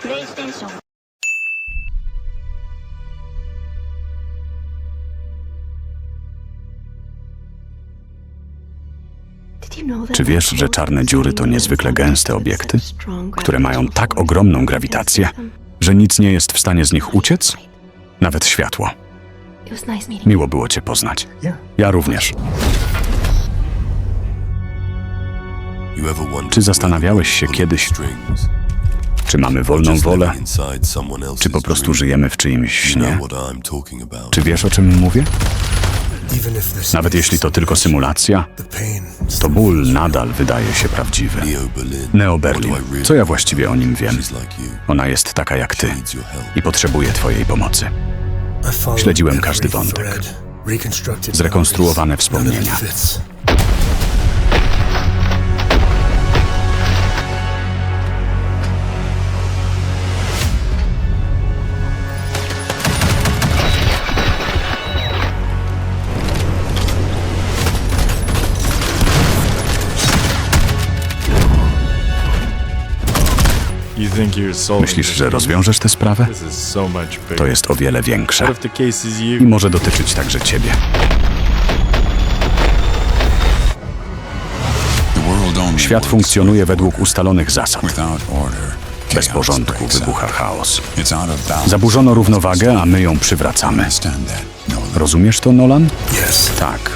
プレイステーション Czy wiesz, że czarne dziury to niezwykle gęste obiekty, które mają tak ogromną grawitację, że nic nie jest w stanie z nich uciec? Nawet światło. Miło było Cię poznać. Ja również. Czy zastanawiałeś się kiedyś, czy mamy wolną wolę, czy po prostu żyjemy w czyimś śnie? Czy wiesz, o czym mówię? Nawet jeśli to tylko symulacja, to ból nadal wydaje się prawdziwy. Neo Berlin. Co ja właściwie o nim wiem? Ona jest taka jak ty i potrzebuje twojej pomocy. Śledziłem każdy wątek. Zrekonstruowane wspomnienia. Myślisz, że rozwiążesz tę sprawę? To jest o wiele większe i może dotyczyć także ciebie. Świat funkcjonuje według ustalonych zasad. Bez porządku wybucha chaos. Zaburzono równowagę, a my ją przywracamy. Rozumiesz to, Nolan? Tak.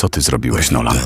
Co ty zrobiłeś, Nolan?